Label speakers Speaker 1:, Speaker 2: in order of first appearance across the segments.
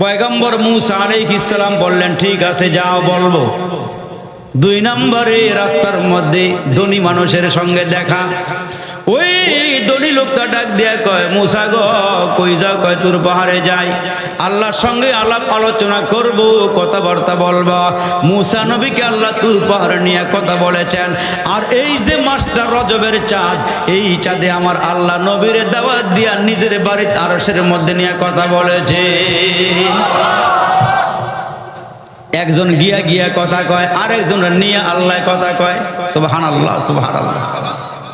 Speaker 1: পয়গম্বর মুসা ইসলাম বললেন, ঠিক আছে, যাও বলব। দুই নম্বরে রাস্তার মধ্যে ধনী মানুষের সঙ্গে দেখা। ওই ধনী লোকটা ডাক দিয়া কয়, মুসা গ, কই যাও? কয়, তোর পাহাড়ে যাই। আল্লাহর সঙ্গে আলাপ আলোচনা করব, কথাবার্তা বলবা। মুসা নবীকে আল্লাহ তুর পাহাড়ে নিয়ে কথা বলেছেন। আর এই যে মাস্টার রজবের চাঁদ, এই চাঁদে আমার আল্লাহ নবীর দাওয়াত দিয়া নিজের বাড়ির আরসের মধ্যে নিয়ে কথা বলেছে। একজন গিয়া গিয়া কথা কয় আরেকজন নিয়ে আল্লাহ কথা কয়। সুবহান আল্লাহ সুবহান আল্লাহ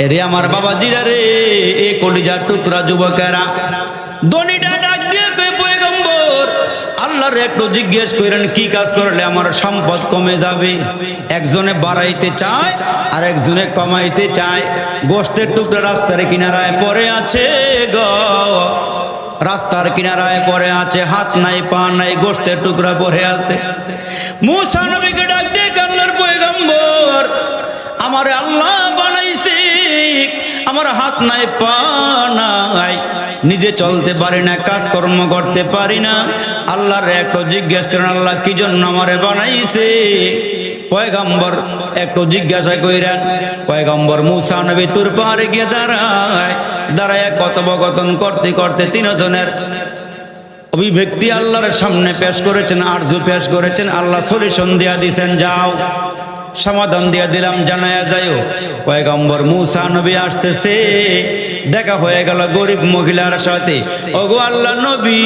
Speaker 1: এরে আমার বাবা জিরা রে, এ কলিজা টুকরা যুবকেরা। দনিটা ডাক দিয়ে কই পয়গম্বর, আল্লাহর একটু জিজ্ঞেস করেন, কি কাজ করলে আমার সম্পদ কমে যাবে? একজনে বাড়াইতে চায়, আর একজনে কমাইতে চায়। গোষ্ঠের টুকরা রাস্তার কিনারায় পড়ে আছে গো। রাস্তার কিনারায় পড়ে আছে, হাত নাই, পা নাই, গোষ্ঠের টুকরা পড়ে আছে। মুসা নাই, পা নাই। নিজে চলতে পারি না, কাজকর্ম করতে পারি না। আল্লাহর একটু জিজ্ঞেস করেন, আল্লাহ কি জন্য আমারে বানাইছে? পয়গম্বর একটু জিজ্ঞাসা কইরেন, পয়গম্বর মুসা নবী তুর পাহাড়ে গিয়ে দাঁড়ায়। দাঁড়ায় কথোপকথন করতে করতে তিনজনের অভিব্যক্তি আল্লাহর সামনে পেশ করেছেন, আরজু পেশ করেছেন। আল্লাহ সলিউশন দিয়া দিছেন, যাও। সমাধান দিয়া দিলাম, জানায়া যাইও পয়গম্বর মুসা নবী আসতেছে। দেখা হয়ে গেল গরিব মহিলার সাথে। ওগো আল্লাহ নবী,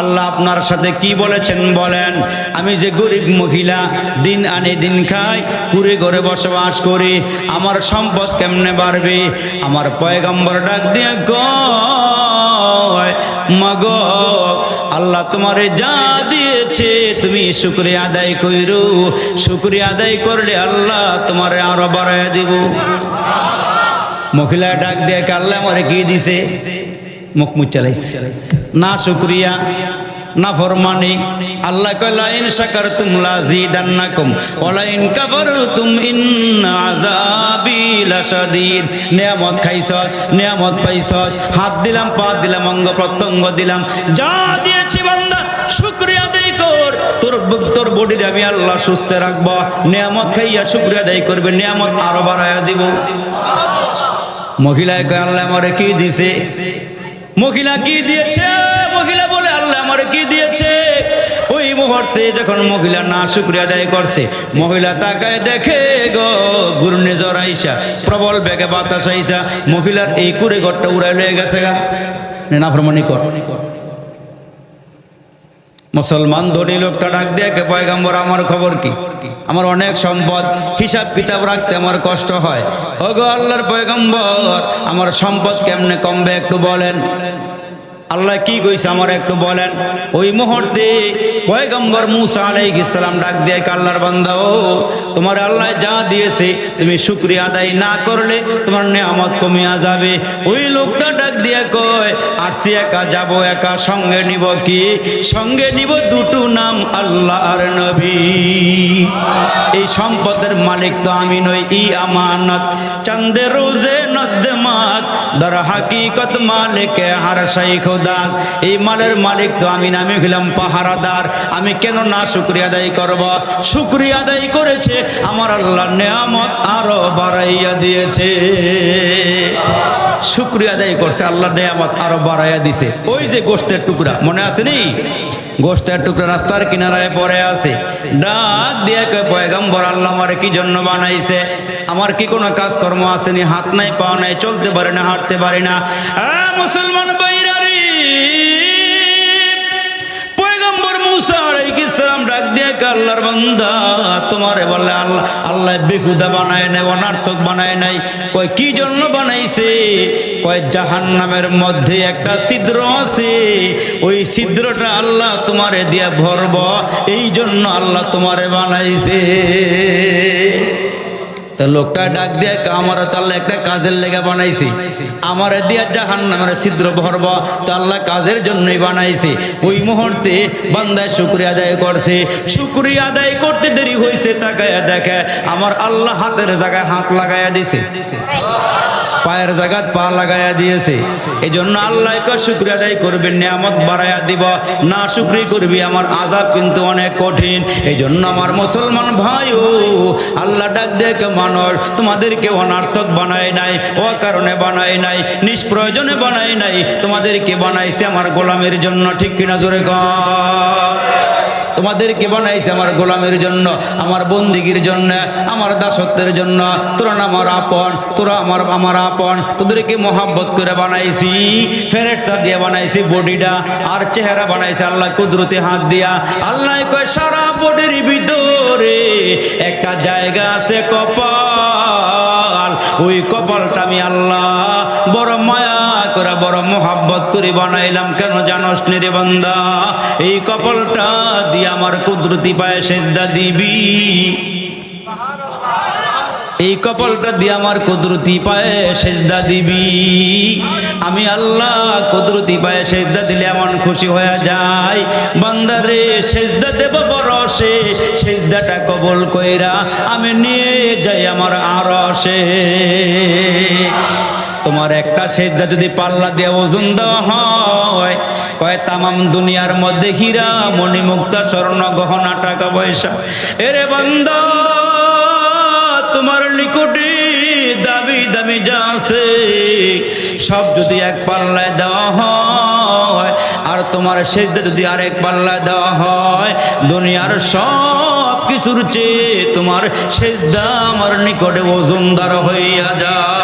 Speaker 1: আল্লাহ আপনার সাথে কি বলেছেন বলেন? আমি যে গরিব মহিলা, দিন আনে দিন খাই, কুড়ে ঘরে বসবাস করি, আমার সম্পদ কেমনে বাড়বে? আমার পয়গম্বর ডাক দিয়ে কয় মগ আল্লাহ তোমারে যা তুমি শুক্রিয়া আদায় কইরু। শুক্রিয়া আদায় করলে আল্লাহ তোমারে আরও বাড়াইয়া দিব। মহিলা ডাক দিয়ে আল্লাহ আমারে কি দিছে? মুখ চালাইছে না শুক্রিয়া, না ফরমানি। আল্লাহ কয়লা ইন শাকারতুম লাযিদান্নাকুম ওয়ালা ইন লাশাদীদ। নিয়ামত খাইছ, নিয়ামত পাইছ। হাত দিলাম, পা দিলাম, অঙ্গ প্রত্যঙ্গ দিলাম। যা দিয়েছি বান্দা তোর বডির আমি আল্লাহ সুস্থ নিয়ামত খাইয়া শুকরিয়া আদায় করবে, নিয়ামত আরও বাড়াইয়া দিব। মহিলায় কয়, আল্লাহ আমারে কি দিছে? মহিলা কি দিয়েছে? মহিলা বলে, আল্লাহ আমারে কি দিয়েছে? ওই মুহূর্তে যখন মহিলা না শুক্রিয়া আদায় করছে, মহিলা তাকায় দেখে, গো জ্বর আইসা, প্রবল বেগে বাতাস আইসা, মহিলার এই কুড়ে ঘরটা উড়াই লয়ে গেছে গা। না কর। মুসলমান ধনী লোকটা ডাক দিয়ে কে পয়গাম্বর, আমার খবর কি? আমার অনেক সম্পদ। হিসাব কিতাব রাখতে আমার কষ্ট হয়। ওগো আল্লাহর পয়গাম্বর, আমার সম্পদ কেমনে কমবে একটু বলেন। আল্লাহ কি কইছে আমার একটু বলেন? ওই মুহূর্তে পয়গম্বর মুসা আলাইহিস সালাম ডাক দিয়ে আল্লাহর বান্দা ও, তোমার আল্লাহ যা দিয়েছে তুমি শুকরিয়া আদায় না করলে তোমার নেয়ামত কমিয়া যাবে। ওই লোকটা ডাক দিয়ে কয়, আসছি একা, যাব একা, সঙ্গে নিব কি? সঙ্গে নিব দুটো নাম আল্লাহ আর নবী। এই সম্পদের মালিক তো আমি নই, ই আমানত। চন্দে রোজে মাস দর হাকিকত মালিকে, হার শাই খোদাস এই মালের মালিক তো আমি নামে গেলাম পাহারাদার। আমি কেন না শুক্রিয়া আদায় করব? শুক্রিয়া আদায় করেছে, আমার আল্লাহ নেয়ামত আরও বাড়াইয়া দিয়েছে। শুক্রিয়া আদায় করছে, আল্লাহর নেয়ামত আরও বাড়াইয়া দিছে। ওই যে গোষ্ঠের টুকরা, মনে আছে নি গোষ্ঠের টুকরা রাস্তার কিনারায় পড়ে আছে। ডাক দিয়ে কয়, পয়গম্বর আল্লাহ আমার কি জন্য বানাইছে? আমার কি কোনো কাজকর্ম আসেনি হাত নাই, পা নাই, চলতে পারে না, হাঁটতে পারে না? মুসলমান বাইরারি আল্লাহর বান্দা? তোমারে বলে আল্লাহ আল্লাহ বেহুদা বানায় নাই, অনার্থক বানায় নাই। কয়, কি জন্য বানাইছে? কয়, জাহান্নামের মধ্যে একটা ছিদ্র আছে। ওই ছিদ্রটা আল্লাহ তোমারে দিয়া ভরব। এই জন্য আল্লাহ তোমারে বানাইছে। তা লোকটা ডাক দিয়ে আমার আমারও তো একটা কাজের লেগে বানাইছি। আমার দিয়া জাহান নামের ছিদ্র ভরব তাল্লা কাজের জন্যই বানাইছি। ওই মুহূর্তে বান্দায় শুক্রিয়া আদায় করছে। শুক্রিয়া আদায় করতে দেরি হয়েছে তাকায় দেখে আমার আল্লাহ হাতের জায়গায় হাত লাগাইয়া দিছে। পায়ের জায়গাত পা লাগাইয়া দিয়েছে। এই জন্য আল্লাহ শুক্রিয়া আদায় করবেন নিয়ামত বাড়াইয়া দিব। না শুক্রিয়া করবি, আমার আজাব কিন্তু অনেক কঠিন। এই জন্য আমার মুসলমান ভাইও, আল্লাহ ডাক দেখে মানুষ তোমাদেরকে অনার্থক বানায় নাই ও কারণে বানায় নাই, নিষ্প্রয়োজনে বানায় নাই, তোমাদেরকে বানাইছে আমার গোলামের জন্য, ঠিক কিনা জোরে কর তোমাদেরকে বানাইছে আমার গোলামের জন্য, আমার বন্দিগির জন্য, আমার দাসত্বের জন্য। তোরা আমার আপন, তোরা আমার আমার আপন। তোদেরকে মোহাব্বত করে বানাইছি ফেরেস্তা দিয়ে বানাইছি বডিটা, আর চেহারা বানাইছে আল্লাহ কুদরতে হাত দিয়া। আল্লাহ কয়, সারা বডির ভিতরে একটা জায়গা আছে কপাল। ওই কপালটা আমি আল্লাহ বড় মোহাব্বত করে বানাইলাম, কেন জানোস নি রে বান্দা? এই কপালটা দিয়ে আমার কুদরতি পায়ে সেজদা দিবি। এই কপালটা দিয়ে আমার কুদরতি পায়ে সেজদা দিবি। আমি আল্লাহ কুদরতি পায়ে সেজদা দিলে এমন খুশি হয়ে যায় বান্দারে সেজদা দেব বড় সে সেজদাটা কবল কইরা আমি নিয়ে যাই আমার আরশে তোমার একটা সেজদা যদি পাল্লা দিয়ে ওজন দেওয়া হয়, কয় তামাম দুনিয়ার মধ্যে হীরা, মণিমুক্তা, স্বর্ণ গহনা, টাকা পয়সা। এরে বান্দা, তোমার নিকটে দামি দামি যা আছে, সব যদি এক পাল্লায় দেওয়া হয়, আর তোমার সেজদা যদি আরেক পাল্লায় দেওয়া হয়, দুনিয়ার সব কিছুর চেয়ে তোমার সেজদা আমার নিকটে ওজনদার হইয়া যায়।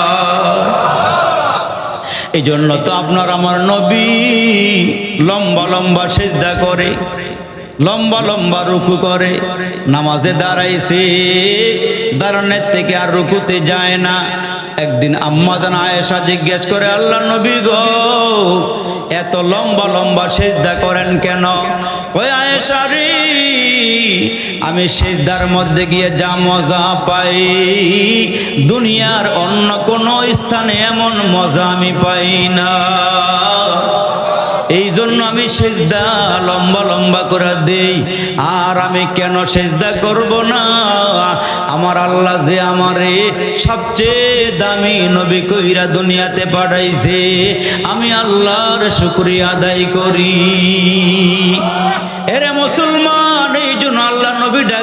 Speaker 1: এই জন্য তো আপনার আমার নবী লম্বা লম্বা সেজদা করে, লম্বা লম্বা রুকু করে, নামাজে দাঁড়াইছে। দাঁড়ানোর থেকে আর রুকুতে যায় না। একদিন আম্মা জান আয়েশা জিজ্ঞেস করে, আল্লাহ নবী গো, এত লম্বা লম্বা সেজদা করেন কেন? কই আয়েশা রে আমি সেজদার মধ্যে গিয়ে যা মজা পাই, দুনিয়ার অন্য কোনো স্থানে এমন মজা আমি পাই না। এই জন্য আমি সেজদা লম্বা লম্বা করে দেই, আর আমি কেন সেজদা করব না? আমার আল্লাহ যে আমারে সবচেয়ে দামি নবী কইরা দুনিয়াতে পাঠাইছে, আমি আল্লাহর শুক্রিয়া আদায় করি। এরে মুসলমান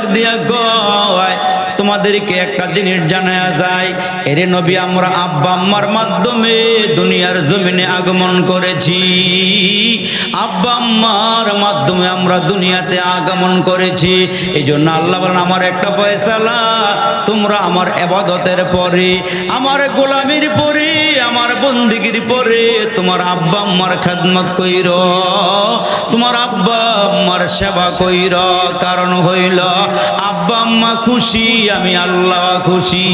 Speaker 1: দিয়া কয় তোমাদেরকে একটা জিনিস জানা যায় এরে নবী, আমরা আব্বা আম্মার মাধ্যমে দুনিয়ার জমিনে আগমন করেছি। আব্বা আম্মার মাধ্যমে আমরা দুনিয়াতে আগমন করেছি। এই জন্য আল্লাহ বলেন, আমার একটা ফয়সালা, তোমরা আমার এবাদতের পরে, আমার গোলামির পরে, আমার বন্দিগির পরে, তোমার আব্বা আম্মার খেদমত কইর, তোমার আব্বা আম্মার সেবা কইর। কারণ হইল, আব্বা আম্মা খুশি, আমি আল্লাহ খুশি।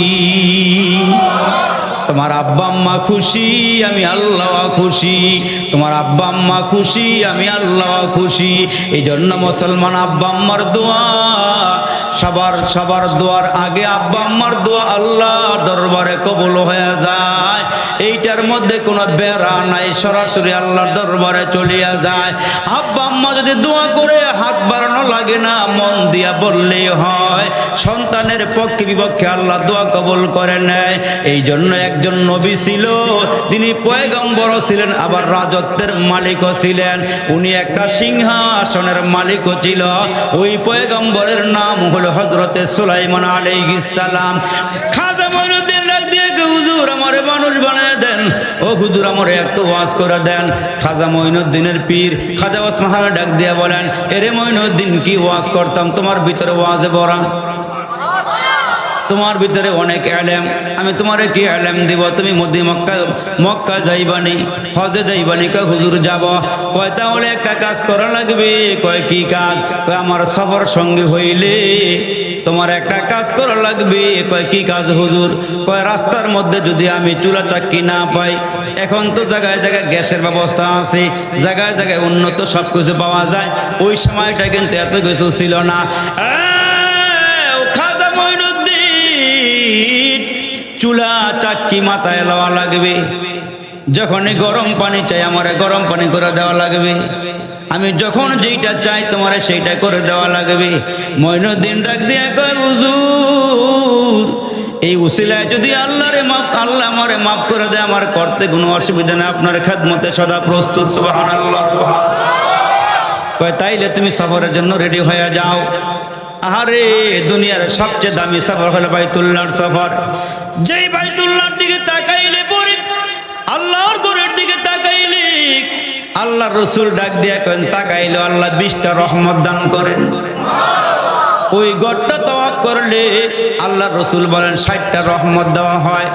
Speaker 1: তোমার আব্বা আম্মা খুশি, আমি আল্লাহ খুশি। তোমার আব্বা আম্মা খুশি, আমি আল্লাহ খুশি। এই জন্য মুসলমান আব্বা আম্মার দোয়া, সবার সবার দোয়ার আগে আব্বা আম্মার দোয়া আল্লাহ দরবারে কবুল হয়ে যায়। এইটার মধ্যে কোনো বেড়া নাই, সরাসরি আল্লাহর দরবারে চলিয়া যায়। আব্বা আম্মা যদি দোয়া করে, হাত বাড়ানো লাগে না, মন দিয়া বললেই হয়। সন্তানের পক্ষে বিপক্ষে আল্লাহ দোয়া কবল করে নেয়। এই জন্য একজন নবী ছিল তিনি পয়গম্বর ছিলেন, আবার রাজত্বের মালিকও ছিলেন। উনি একটা সিংহাসনের মালিকও ছিল। ওই পয়গম্বরের নাম হলো হজরতে সুলাইমান আলাইহিস সালাম। খাজা মঈনুদ্দিন ডাক দিয়ে হুজুর, আমারে ও হুজুর আমার একটু ওয়াজ করে দেন। খাজা মঈনুদ্দিনের পীর, খাজা ওসমান ডাক দিয়ে বলেন, এরে মঈনুদ্দিন, কি ওয়াজ করতাম? তোমার ভিতরে ওয়াজে বড়া। তোমার ভিতরে অনেক এলেম। আমি তোমারে কি এলেম দিব? তুমি মধ্যে মক্কা মক্কা যাইবানি, হজে যাইবানি, কয়, হুজুর যাব। কয়, তাহলে একটা কাজ করা লাগবে। কয়, কি কাজ? কয়, আমার সফর সঙ্গে হইলে, তোমার একটা কাজ করা লাগবে। কয়, কি কাজ হুজুর? কয়, রাস্তার মধ্যে যদি আমি চুলা চাক্কি না পাই, এখন তো জায়গায় জায়গায় গ্যাসের ব্যবস্থা আছে, জায়গায় জায়গায় উন্নত সব কিছু পাওয়া যায়। ওই সময়টা কিন্তু এত কিছু ছিল না। চুলা চাক্কি মাথায় লওয়া লাগবে। যখনই গরম পানি চাই, আমার গরম পানি করে দেওয়া লাগবে। আমি যখন যেইটা চাই, তোমারে সেইটা করে দেওয়া লাগবে। মইনুদ্দিন ডাক দিয়ে কয়, হুজুর, এই উসিলায় যদি আল্লাহরে মাফ, আল্লাহ আমারে মাফ করে দেয়, আমার করতে কোনো অসুবিধা নেই। আপনার খেদমতে সদা প্রস্তুত কয়, তাইলে তুমি সফরের জন্য রেডি হয়ে যাও। আরে দুনিয়ার সবচেয়ে দামি সফর হলো বাইতুল্লাহর সফর। যেই বাইতুল্লাহর দিকে তাকাইলে পরে আল্লাহর ঘরের দিকে তাকাইলে আল্লাহ রসুল ডাক দিয়া কেন তাকাইলে আল্লাহ বিশটা রহমত দান করেন। ওই গড়টা তাওয়াফ করলে আল্লাহ রসুল বলেন, ষাটটা রহমত দেওয়া হয়।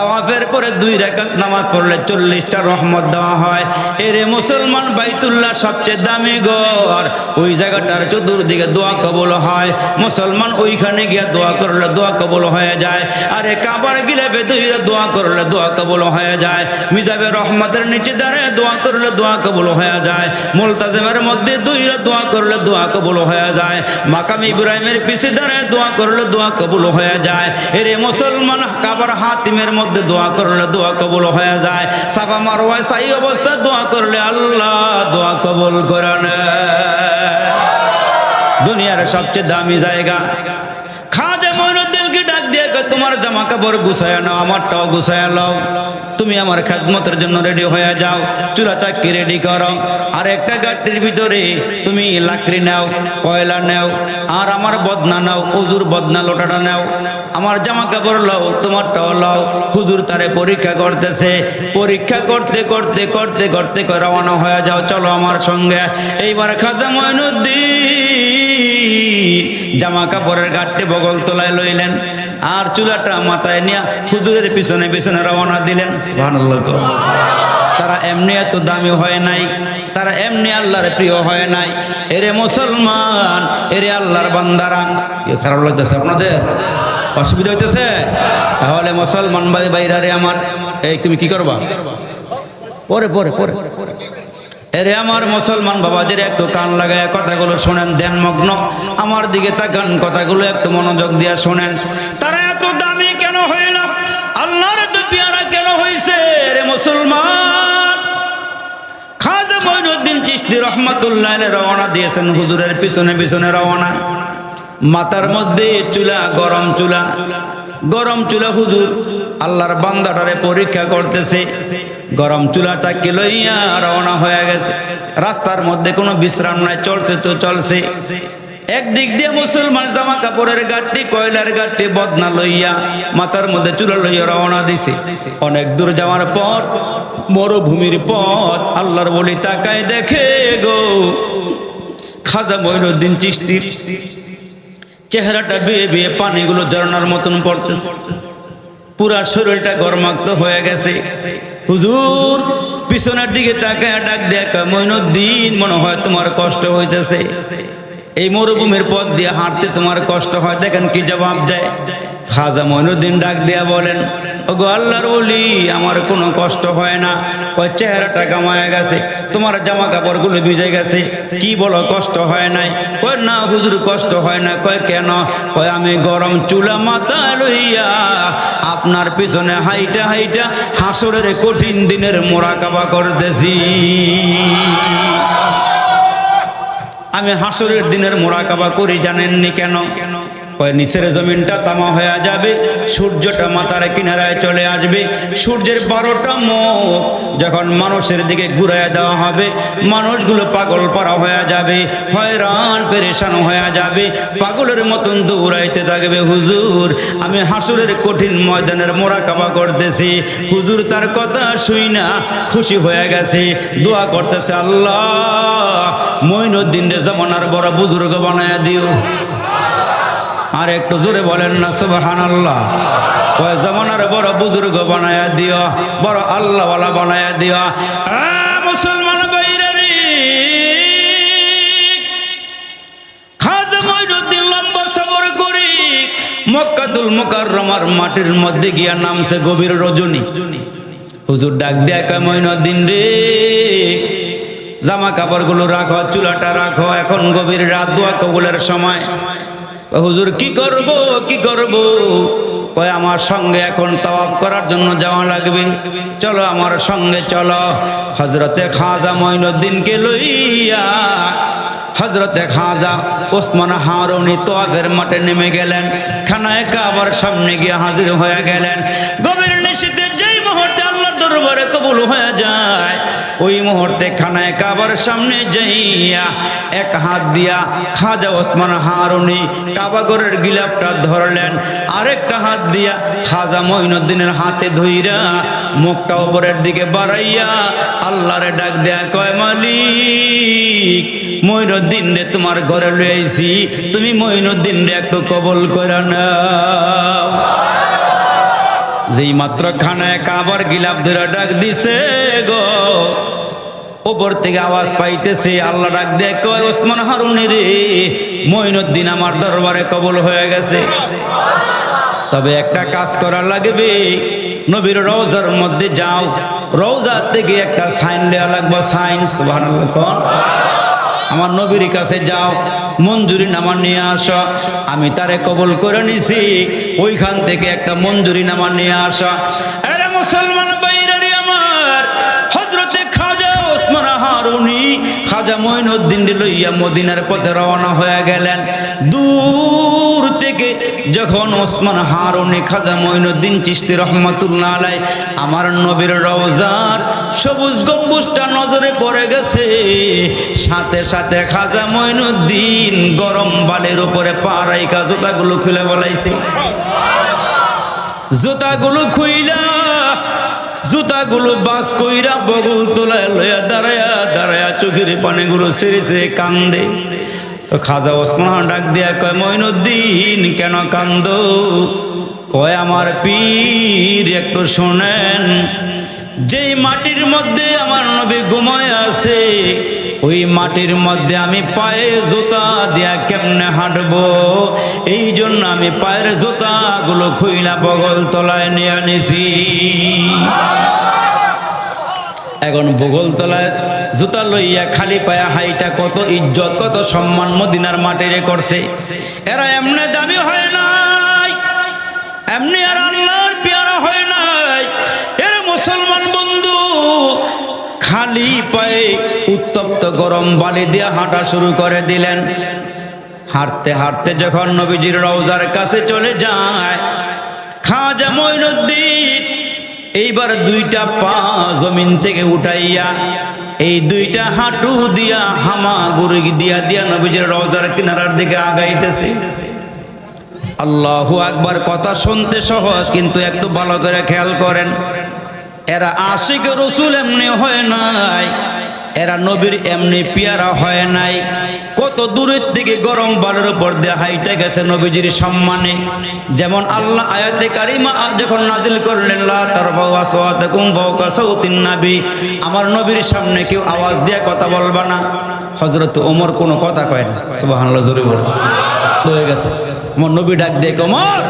Speaker 1: তাওয়াফের পরে দুই রেখাত নামাজ পড়লে চল্লিশটা রহমত দেওয়া হয়। এরে মুসলমান বাইতুল্লাহ সবচেয়ে দামি ঘর। ওই জায়গাটার চতুর্দিকে দোয়া কবল হয়। মুসলমান ওইখানে গিয়ে দোয়া করলে দোয়া কবল হয়ে যায়। আরে কাবার গিলে বেদুইরে দোয়া করলে দোয়া কবল হয়ে যায়। মিজাবে রহমতের নিচে দাঁড়িয়ে দোয়া করলে দোয়া কবল হয়ে যায়। মুলতাজেমের মধ্যে দুইরে দোয়া করলে দোয়া কবল হয়ে যায়। মাকাম ইব্রাহিমের পিছে দাঁড়িয়ে দোয়া করলে দোয়া কবল হয়ে যায়। এরে মুসলমান কাবার হাতিমের মধ্যে দোয়া করলে দোয়া কবুল হয়ে যায় সাফা মারোয়া সাই অবস্থায় দোয়া করলে আল্লাহ দোয়া কবুল করে নেয়। দুনিয়ার সবচেয়ে দামি জায়গা খাজা মইনুদ্দিনকে ডাক দিয়ে কয়, তোমার জামা কাপড় গুছায় নাও, আমারটাও গুছায় নাও। তুমি আমার খেদমতের জন্য রেডি হয়ে যাও। চুলা চাকি রেডি করো। আর একটা গাড়ির ভিতরে তুমি লাকড়ি নাও, কয়লা নাও, আর আমার বদনা নাও হুজুর বদনা লোটাটা নাও। আমার জামা কাপড় লাও, তোমারটাও লও। হুজুর তারে পরীক্ষা করতেছে। পরীক্ষা করতে করতে করতে করতে করে রওনা হয়ে যাও। চলো আমার সঙ্গে। এইবার খাজা মইনুদ্দিন জামা কাপড়ের গাঠটি বগল তোলায় লইলেন। আর চুলাটা মাথায় নিয়ে হুজুরের পিছনে পিছনে রওনা দিলেন। তারা এমনি এত দামি হয় নাই, তারা এমনি আল্লাহর প্রিয় হয় নাই। এরে মুসলমান, এরে আল্লাহর বান্দারা। খারাপ লাগতেছে আপনাদের? অসুবিধা হইতেছে? তাহলে মুসলমান ভাই বাইরা রে আমার, এই তুমি কি করবা? পরে পরে পরে। এরে আমার মুসলমান বাবাজির একটু কান লাগায় কথাগুলো শোনেন ধ্যান মগ্ন। আমার দিকে তাকান, কথাগুলো একটু মনোযোগ দিয়ে শোনেন। তারা এত দামি কেন হইল? আল্লাহর তো পেয়ারা কেন হইছে? রে মুসলমান! খাজা মঈনুদ্দিন চিশতি রহমাতুল্লাহ রওনা দিয়েছেন হুজুরের পিছনে পিছনে রওনা। মাথার মধ্যে চুলা, গরম চুলা। গরম চুলা হুজুর, আল্লাহর বান্দাটারে পরীক্ষা করতেছে। গরম চুলাটাকে লইয়া রওনা হয়ে গেছে। রাস্তার মধ্যে কোনো বিশ্রাম নাই, চলছে তো চলছে। একদিক দিয়ে মুসলমান জামা কাপড়ের গাঠটি কয়লার গাঠটি বদনা লইয়া মাথার মধ্যে চুলা লইয়া রওনা দিছে। অনেক দূর যাওয়ার পর, মরুভূমির পথ, আল্লাহর বলি তাকায় দেখে গো। খাজা মঈনুদ্দিন চিশতির চেহারাটা বেয়ে বেয়ে পানিগুলো ঝরনার মতন পড়তেছে। পুরা শরীরটা গরমাক্ত হয়ে গেছে। হুজুর, পিছনের দিকে তাকায় ডাক দেখা মইনুদ্দিন, মনে হয় তোমার কষ্ট হইতেছে। এই মরুভূমির পথ দিয়ে হাঁটতে তোমার কষ্ট হয়, দেখেন কি জবাব দেয়। খাজা মইনুদ্দিন ডাক দিয়া বলেন, ওগো আল্লাহর বলি আমার কোনো কষ্ট হয় না। ওই চেহারাটা গামায় গেছে, তোমার জামা কাপড়গুলো ভিজে গেছে, কি বলো, কষ্ট হয় নাই? কয় না হুজুর, কষ্ট হয় না, কয় কেন? কয় আমি গরম চুলা মাথা লইয়া আপনার পিছনে হাইটা হাইটা হাসরের কঠিন দিনের মোরাকাবা করতেছি। আমি হাসরের দিনের মোরাকাবা করি, জানেননি কেন কেন? কয় নিচের জমিনটা তামা হয়ে যাবে, সূর্যটা মাথার কিনারায় চলে আসবে। সূর্যের বারোটা মুখ যখন মানুষের দিকে ঘুরাইয়া দেওয়া হবে, মানুষগুলো পাগল পারা হয়ে যাবে, হয়রান, পেরেশান হয়ে যাবে, পাগলের মতন দৌড়াইতে থাকবে, হুজুর, আমি হাসুরের কঠিন ময়দানের মোরাকাবা করতেছি। হুজুর তার কথা শুই না, খুশি হয়ে গেছে, দোয়া করতেছে, আল্লাহ মইনুদ্দিন রে জমানার বড় বুজুর্গ বানায় দিও। আর একটু জোরে বলেন না সুবাহান আল্লাহ ওই জমানার বড় বুজুর্গ বানায়া দিও, বড় আল্লাহ আল্লাহওয়ালা বানায়া দিও। মুসলমান বাইরে রে। খাজা মঈনুদ্দিন লম্বা সফর করে মক্কাতুল মুকাররমার মাটির মধ্যে গিয়া নামছে গভীর রজনী। হুজুর ডাক দেয়া কয় মঈনুদ্দিন রে, জামা কাপড়গুলো রাখো, চুলাটা রাখো, এখন গভীর রাত দোয়া কবুলের সময়। হুজুর, কি করব কি করব? কয়, আমার সঙ্গে এখন তাওয়াফ করার জন্য যাওয়া লাগবে। চলো আমার সঙ্গে, চলো। হজরতে খাজা মঈনুদ্দিনকে লইয়া হজরতে খাজা ওসমান হারুনি তোয়াফের মাঠে নেমে গেলেন। খানায় কাবার সামনে গিয়ে হাজির হয়ে গেলেন। গভীর নিশীতে যেই মুহূর্তে আল্লাহর দরবারে কবুল হয়ে যায় ওই মুহূর্তে খানায় কাবার সামনে যাইয়া এক হাত দিয়া খাজা ওসমান হারুনি কাবাগরের গিলাপটা ধরলেন। আরেকটা হাত দিয়া খাজা মঈনুদ্দিনের হাতে ধইরা মুখটা উপরের দিকে বাড়াইয়া আল্লাহরে ডাক দেয়া কয়, মালিক, মঈনুদ্দিন রে তোমার ঘরে লইছি তুমি মঈনুদ্দিন রে একটু কবল করে নাও। যেই মাত্র খানায় কাবার গিলাপ ধরে ডাক দিছে গো। ওপর থেকে আওয়াজ পাইতেছে, আল্লাহ ডাক দেয়, কয়, ওসমান হারুনি রে আমার দরবারে কবল হয়ে গেছে। তবে একটা কাজ করা লাগবে, নবীর রওজার মধ্যে যাও। রওজা থেকে একটা সাইন দেওয়া লাগবে, সাইন, সুবহানাল্লাহ, কোন? আমার নবীর কাছে যাও। মঞ্জুরি নামা নিয়ে আসা। আমি তারে কবল করে নিছি। ওইখান থেকে একটা মঞ্জুরি নামা নিয়ে আসা। আরে মুসলমান বাইরে হারুনি খাজা মঈনুদ্দিন লইয়া মদিনার পথে রওনা হয়ে গেলেন। দূর থেকে যখন ওসমান হারুনি খাজা মঈনুদ্দিন চিশতি রহমাতুল্লাহ আলাই আমার নবীর রওজার সবুজ গম্বুজটা নজরে পড়ে গেছে। সাথে সাথে খাজা মঈনুদ্দিন গরম বালের উপরে পা রাইকা জুতাগুলো খুলে বলাইছে। জুতাগুলো খুইলা জুতাগুলো বাস কইরা বগল তোলায় লয়া দাঁড়ায়া দাঁড়ায়া চোখের পানিগুলো সেরেছে কান্দে। তো খাজা ওসমান ডাক দিয়া কয় মঈনুদ্দিন কেন কান্দ? কয়, আমার পীর, একটু শোনেন, যেই মাটির মধ্যে আমার নবী ঘুমায় আছে, ওই মাটির মধ্যে আমি পায়ে জুতা দিয়া কেমনে হাঁটবো? এই জন্য আমি পায়ের জুতাগুলো খুইলা বগল তলায় নিয়ে আনিছি। এখন বগল তলায় জুতা লইয়া খালি পায়া হাইটা কত ইজ্জত, কত সম্মান মদিনার মাটিরে করছে। এরা এমনি দামি হয় নাই, এমনি আর আল্লাহর পেয়ারা হয় নাই। এর মুসলমান বন্ধু, খালি পায়ে উত্তপ্ত গরম বালি দিয়ে হাঁটা শুরু করে দিলেন। হাঁটতে হাঁটতে যখন নবীজির রওজার কাছে চলে যায়, খাজা মঈনুদ্দিন এইবার দুইটা পা জমিন থেকে উঠাইয়া এই দুইটা হাঁটু দিয়া হামা গুরু দিয়া দিয়া নবীজির রজার কিনারার দিকে আগাইতেছে। আল্লাহু আকবার, কথা শুনতে সহজ, কিন্তু একটু ভালো করে খেয়াল করেন। এরা আশিক রসুল এমনি হয় নাই। এরা নবীর এমনি পিয়ারা হয় নাই। কত দূরের থেকে গরম বালের উপর দিয়ে হাইটে গেছে নবীজির সম্মানে। যেমন আল্লাহ আয়াতে কারিমা যখন নাজিল করলেন নাবী। আমার নবীর সামনে কেউ আওয়াজ দিয়ে কথা বলবা না। হযরত ওমর কোনো কথা কয় না। সুবহানাল্লাহ, জোরে বলে। হয়ে গেছে। আমার নবী ডাক দিয়ে ওমর,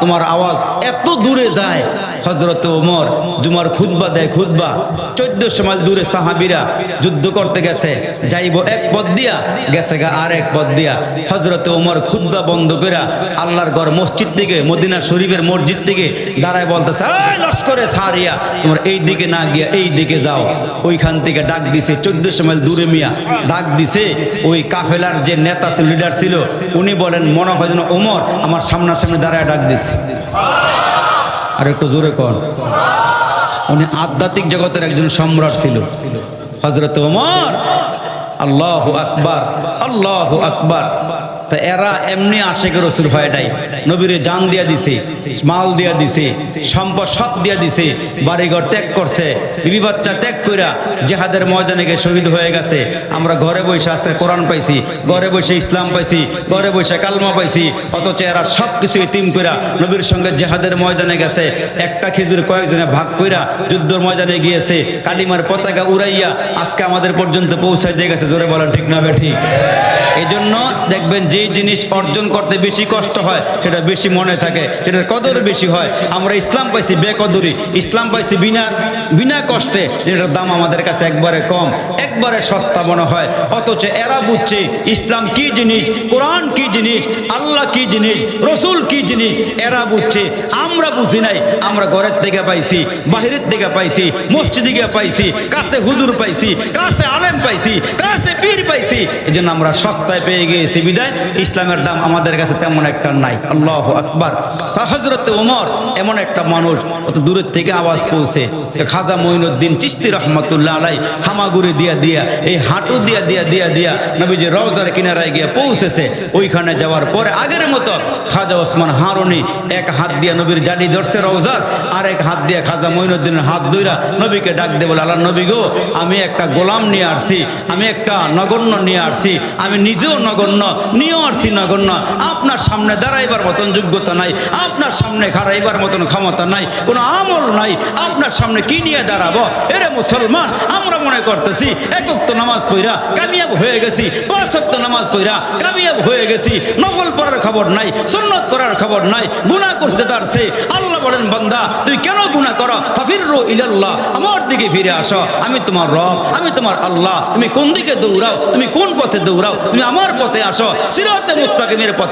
Speaker 1: তোমার আওয়াজ এত দূরে যায় হজরত ওমর জুমার খুতবা দেয় খুতবা। চোদ্দশো মাইল দূরে সাহাবিরা যুদ্ধ করতে গেছে। যাইব এক পথ দিয়া, গেছে গা আর এক পথ দিয়া। হজরত ওমর খুতবা বন্ধ করে আল্লাহর ঘর মসজিদ থেকে মদিনা শরীফের মসজিদ থেকে দাঁড়ায় বলতেছে, "এই লস্করে সারিয়া, তোমার এই দিকে না গিয়া এই দিকে যাও। ওইখান থেকে ডাক দিছে চোদ্দশো মাইল দূরে মিয়া, ডাক দিছে, ওই কাফেলার যে নেতা ছিল লিডার ছিল, উনি বলেন, মনে হয় যেন ওমর আমার সামনাসামনি দাঁড়ায় ডাক দিছে। আর একটু জোরে কর উনি আধ্যাত্মিক জগতের একজন সম্রাট ছিল। হজরত ওমর। আল্লাহ আকবার আল্লাহ আকবার। তা এরা এমনি আশেখ রসুল হয় নাই। নবীরে জান দিয়া দিছে, মাল দিয়া দিছে, সম্পদ সব দিয়া দিছে, বাড়িঘর ত্যাগ করছে, বিবি বাচ্চা ত্যাগ কইরা জেহাদের ময়দানে গিয়ে শহীদ হয়ে গেছে। আমরা ঘরে বসে আজকে কোরআন পাইছি, ঘরে বসে ইসলাম পাইছি, ঘরে বসে কালমা পাইছি, অথচ এরা সব কিছু ইতিম কইরা নবীর সঙ্গে জেহাদের ময়দানে গেছে। একটা খেজুর কয়েকজনে ভাগ কইরা যুদ্ধের ময়দানে গিয়েছে, কালিমার পতাকা উড়াইয়া আজকে আমাদের পর্যন্ত পৌঁছায় দিয়ে গেছে। জোরে বলেন, ঠিক না বে ঠিক? এই জন্য দেখবেন যে জিনিস অর্জন করতে বেশি কষ্ট হয়, সেটা বেশি মনে থাকে, সেটার কদর বেশি হয়। আমরা ইসলাম পাইছি বেকদরি, ইসলাম পাইছি বিনা বিনা কষ্টে যেটার দাম আমাদের কাছে একবারে কম, একবারে সস্তা মনে হয়। অথচ এরা বুঝছে ইসলাম কি জিনিস, কোরআন কি জিনিস, আল্লাহ কি জিনিস, রসুল কি জিনিস, এরা বুঝছে। আমরা বুঝি নাই, আমরা ঘরের থেকে পাইছি, বাহিরের থেকে পাইছি, মসজিদ পাইছি, কাছে হুজুর পাইছি, কাছে আলেম পাইছি, কাছে পীর পাইছি। এই জন্য আমরা সস্তায় পেয়ে গিয়েছি, বিদায়। ইসলামের দাম আমাদের কাছে তেমন একটা নাই। আল্লাহ আকবার। হজরত ওমর এমন একটা মানুষ, অত দূরের থেকে আওয়াজ পৌঁছে। খাজা মঈনুদ্দিন চিস্তি রহমতুল্লাহ আলাই, হামাগুড়ি দিয়া দিয়া, এই হাঁটু দিয়া দিয়া দিয়া দিয়া নবীজি রওজার কিনারায় গিয়ে পৌঁছেছে। ওইখানে যাওয়ার পরে আগের মতো খাজা ওসমান হারুনি এক হাত দিয়া নবীর জালি ধরছে রওজার আর এক হাত দিয়া খাজা মঈনুদ্দিনের হাত ধইরা নবীকে ডাক দে আল্লাহ নবী গো, আমি একটা গোলাম নিয়ে আসছি, আমি একটা নগণ্য নিয়ে আসছি, আমি নিজেও নগণ্য, নিয়েও আসছি নগণ্য, আপনার সামনে দাঁড়াইবার মতন যোগ্যতা নাই, আপনার সামনে খারাইবার মতন ক্ষমতা নাই, কোনো আমল নাই, আপনার সামনে কি নিয়ে দাঁড়াবো? এরে মুসলমান আমরা মনে করতেছি একক নামাজ পইরা কামিয়াব হয়ে গেছি পাঁচ ওয়াক্ত নামাজ পইরা কামিয়াব হয়ে গেছি, নকল পড়ার খবর নাই, সুন্নত করার খবর নাই, গুনাহ করতে তারছে আল্লাহ বলেন, বান্দা, তুই কেন গুনাহ করো? ফাফিররু ইলাল্লাহ, আমার দিকে ফিরে আসো। আমি তোমার রব, আমি তোমার আল্লাহ। তুমি কোন দিকে দৌড়াও? তুমি কোন পথে দৌড়াও? তুমি আমার পথে আসো। সিরাতে মুস্তাকিমের পথে